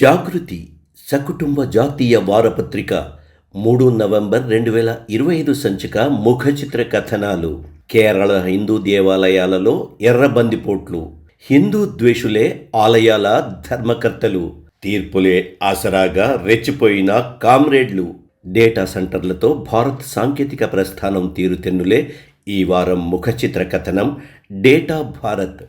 జాగృతి సకుటుంబ జాతీయ వారపత్రిక మూడు నవంబర్ రెండు వేల ఇరవై ఐదు సంచిక ముఖచిత్ర కథనాలు. కేరళ హిందూ దేవాలయాలలో ఎర్రబందిపోట్లు హిందూ ద్వేషులే ఆలయాల ధర్మకర్తలు తీర్పులే ఆసరాగా రెచ్చిపోయిన కామ్రేడ్లు. డేటా సెంటర్లతో భారత్ సాంకేతిక ప్రస్థానం తీరుతెన్నులే ఈ వారం ముఖచిత్ర కథనం డేటా భారత్.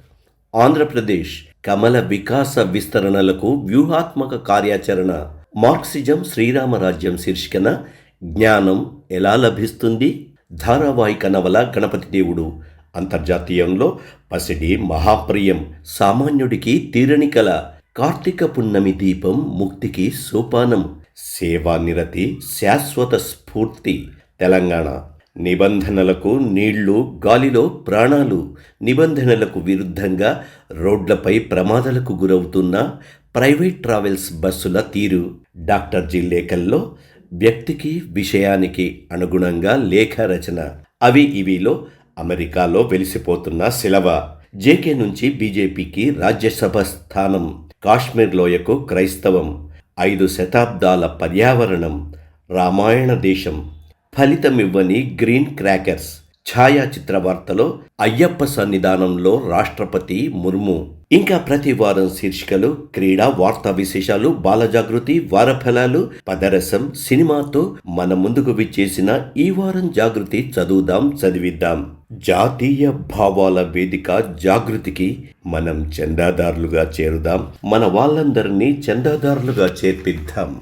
ఆంధ్రప్రదేశ్ కమల వికాస విస్తరణలకు వ్యూహాత్మక కార్యాచరణ. మార్క్సిజం శ్రీరామరాజ్యం శీర్షికన జ్ఞానం ఎలా లభిస్తుంది? ధారావాహిక నవల గణపతి దేవుడు. అంతర్జాతీయంలో పసిడి మహాప్రియం సామాన్యుడికి తీరని కల. కార్తీక పున్నమి దీపం ముక్తికి సోపానం. సేవానిరతి శాశ్వత స్ఫూర్తి. తెలంగాణ. నిబంధనలకు నీళ్ళు గాలిలో ప్రాణాలు నిబంధనలకు విరుద్ధంగా రోడ్లపై ప్రమాదాలకు గురవుతున్న ప్రైవేట్ ట్రావెల్స్ బస్సుల తీరు. Doctor G. లేఖల్లో వ్యక్తికి విషయానికి అనుగుణంగా లేఖ రచన. అవి ఇవిలో అమెరికాలో వెలిసిపోతున్న శిలవ. జేకే నుంచి బీజేపీకి రాజ్యసభ స్థానం. కాశ్మీర్ లోయకు క్రైస్తవం. ఐదు శతాబ్దాల పర్యావరణం. రామాయణ దేశం. ఫలితమివ్వని గ్రీన్ క్రాకర్స్. ఛాయాచిత్ర వార్తలో అయ్యప్ప సన్నిధానంలో రాష్ట్రపతి ముర్ము. ఇంకా ప్రతి వారం శీర్షికలు క్రీడా వార్తా విశేషాలు బాలజాగృతి వారఫలాలు పదరసం సినిమాతో మన ముందుకు విచ్చేసిన ఈ వారం జాగృతి చదువుదాం చదివిద్దాం. జాతీయ భావాల వేదిక జాగృతికి మనం చందాదారులుగా చేరుదాం. మన వాళ్ళందరినీ చందాదారులుగా చేర్పిద్దాం.